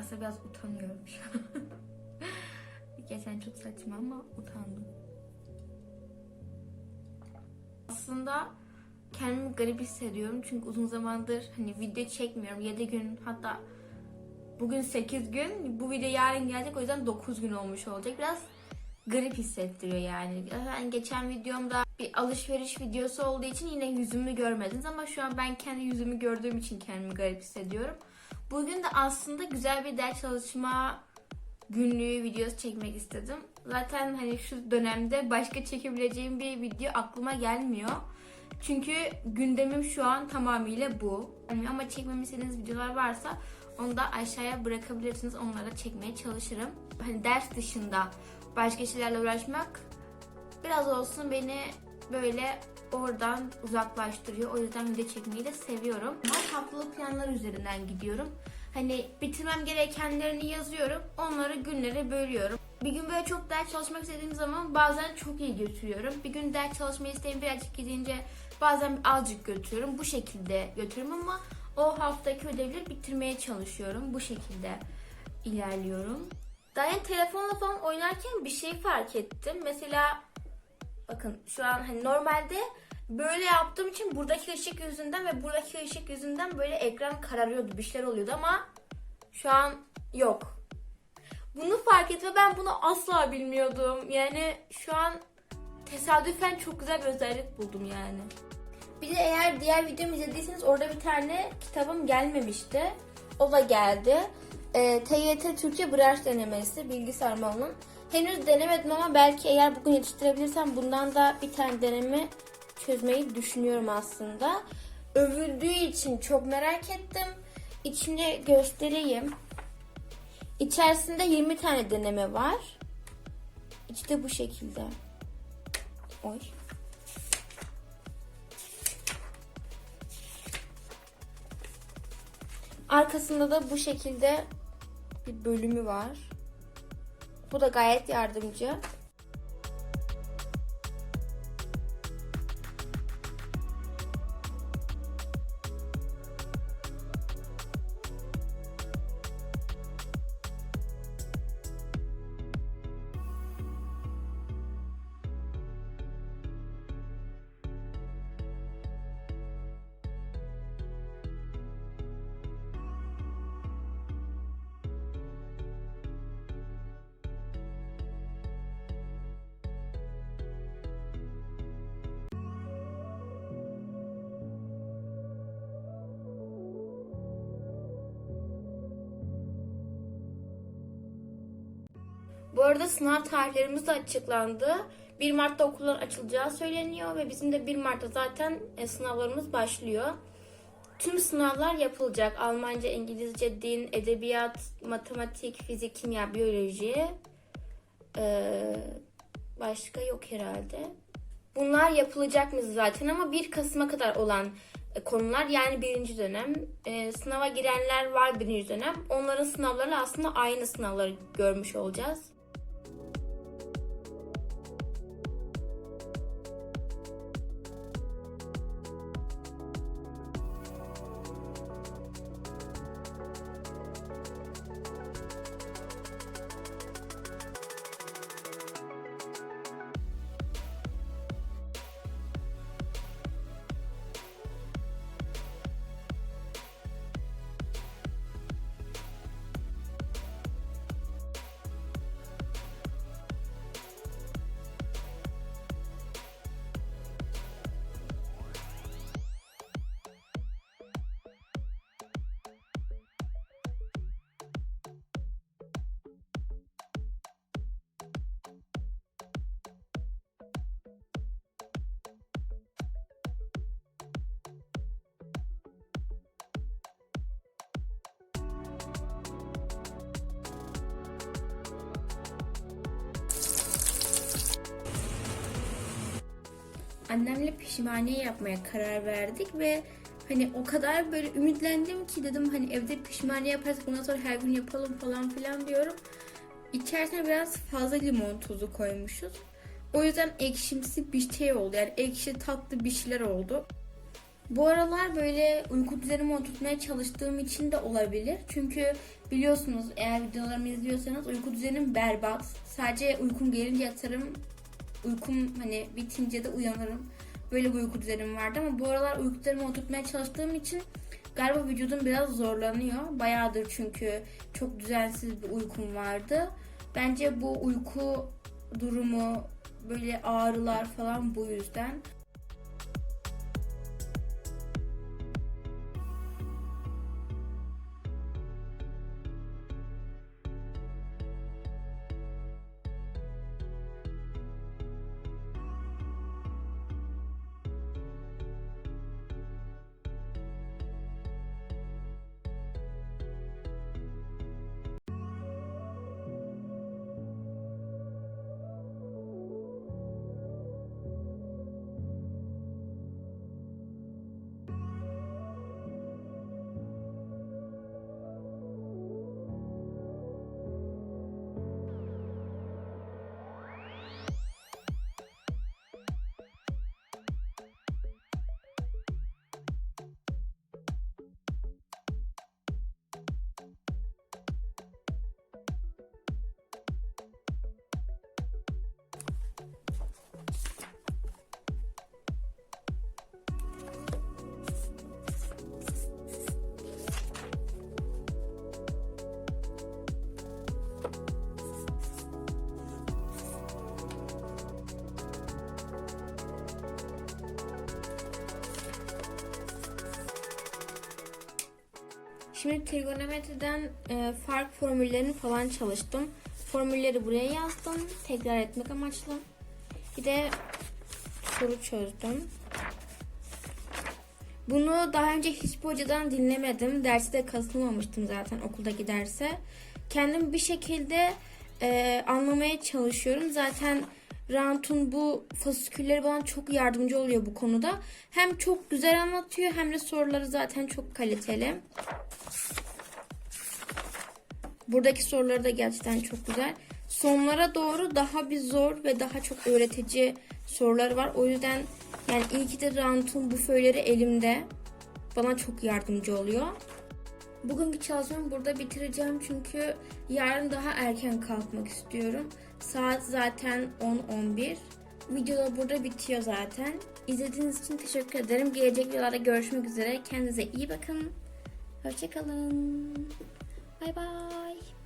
Aslında biraz utanıyorum şu an. Geçen çok saçma ama utandım. Aslında kendimi garip hissediyorum çünkü uzun zamandır hani video çekmiyorum. 7 gün hatta bugün 8 gün. Bu video yarın gelecek o yüzden 9 gün olmuş olacak. Biraz garip hissettiriyor yani. Zaten geçen videomda bir alışveriş videosu olduğu için yine yüzümü görmediniz ama şu an ben kendi yüzümü gördüğüm için kendimi garip hissediyorum. Bugün de aslında güzel bir ders çalışma günlüğü videosu çekmek istedim. Zaten hani şu dönemde başka çekebileceğim bir video aklıma gelmiyor. Çünkü gündemim şu an tamamıyla bu. Yani ama çekmemi istediğiniz videolar varsa onu da aşağıya bırakabilirsiniz. Onlara çekmeye çalışırım. Hani ders dışında başka şeylerle uğraşmak biraz olsun beni böyle oradan uzaklaştırıyor. O yüzden video çekmeyi de seviyorum. Ben haftalık planlar üzerinden gidiyorum. Hani bitirmem gerekenlerini yazıyorum. Onları günlere bölüyorum. Bir gün böyle çok ders çalışmak istediğim zaman bazen çok iyi götürüyorum. Bir gün ders çalışmayı isteyip birazcık gidince bazen azıcık götürüyorum. Bu şekilde götürüyorum ama o haftaki ödevleri bitirmeye çalışıyorum. Bu şekilde ilerliyorum. Daha yeni telefonla falan oynarken bir şey fark ettim. Mesela bakın şu an hani normalde böyle yaptığım için buradaki ışık yüzünden ve buradaki ışık yüzünden böyle ekran kararıyordu, bir şeyler oluyordu ama şu an yok. Bunu fark etme ben bunu asla bilmiyordum. Yani şu an tesadüfen çok güzel bir özellik buldum yani. Bir de eğer diğer videomu izlediyseniz orada bir tane kitabım gelmemişti. O da geldi. E, TYT Türkçe branş denemesi bilgisayar malının. Henüz denemedim ama belki eğer bugün yetiştirebilirsem bundan da bir tane deneme çözmeyi düşünüyorum aslında. Övüldüğü için çok merak ettim. İçinde göstereyim. İçerisinde 20 tane deneme var. İçi de bu şekilde. Oy. Arkasında da bu şekilde bir bölümü var. Bu da gayet yardımcı. Bu arada sınav tarihlerimiz de açıklandı. 1 Mart'ta okullar açılacağı söyleniyor ve bizim de 1 Mart'ta zaten e, sınavlarımız başlıyor. Tüm sınavlar yapılacak. Almanca, İngilizce, din, edebiyat, matematik, fizik, kimya, biyoloji. Ee, başka yok herhalde. Bunlar yapılacak mı zaten ama 1 Kasım'a kadar olan e, konular yani birinci dönem. E, sınava girenler var birinci dönem. Onların sınavlarıyla aslında aynı sınavları görmüş olacağız. Annemle pişmaniye yapmaya karar verdik ve hani o kadar böyle ümitlendim ki dedim hani evde pişmaniye yaparsak bundan sonra her gün yapalım falan filan diyorum. İçerisine biraz fazla limon tuzu koymuşuz. O yüzden ekşimsi bir şey oldu. Yani ekşi tatlı bir şeyler oldu. Bu aralar böyle uyku düzenimi oturtmaya çalıştığım için de olabilir. Çünkü biliyorsunuz eğer videolarımı izliyorsanız uyku düzenim berbat. Sadece uykum gelince yatarım. Uykum hani bitince de uyanırım. Böyle bir uyku düzenim vardı ama bu aralar uyku düzenimi oturtmaya çalıştığım için galiba vücudum biraz zorlanıyor. Bayağıdır çünkü çok düzensiz bir uykum vardı. Bence bu uyku durumu böyle ağrılar falan bu yüzden. Şimdi trigonometriden e, fark formüllerini falan çalıştım. Formülleri buraya yazdım. Tekrar etmek amaçlı. Bir de soru çözdüm. Bunu daha önce hiçbir hocadan dinlemedim. Derste de katılmamıştım zaten okuldaki derse. Kendim bir şekilde e, anlamaya çalışıyorum. Zaten Rantun bu fasikülleri bana çok yardımcı oluyor bu konuda. Hem çok güzel anlatıyor hem de soruları zaten çok kaliteli. Buradaki soruları da gerçekten çok güzel. Sonlara doğru daha bir zor ve daha çok öğretici soruları var. O yüzden yani iyi ki de Rantun bu föyleri elimde. Bana çok yardımcı oluyor. Bugünkü çalışmamı burada bitireceğim çünkü yarın daha erken kalkmak istiyorum. Saat zaten 10-11. Video da burada bitiyor zaten. İzlediğiniz için teşekkür ederim. Gelecek videolarda görüşmek üzere. Kendinize iyi bakın. Hoşçakalın. Bay bay.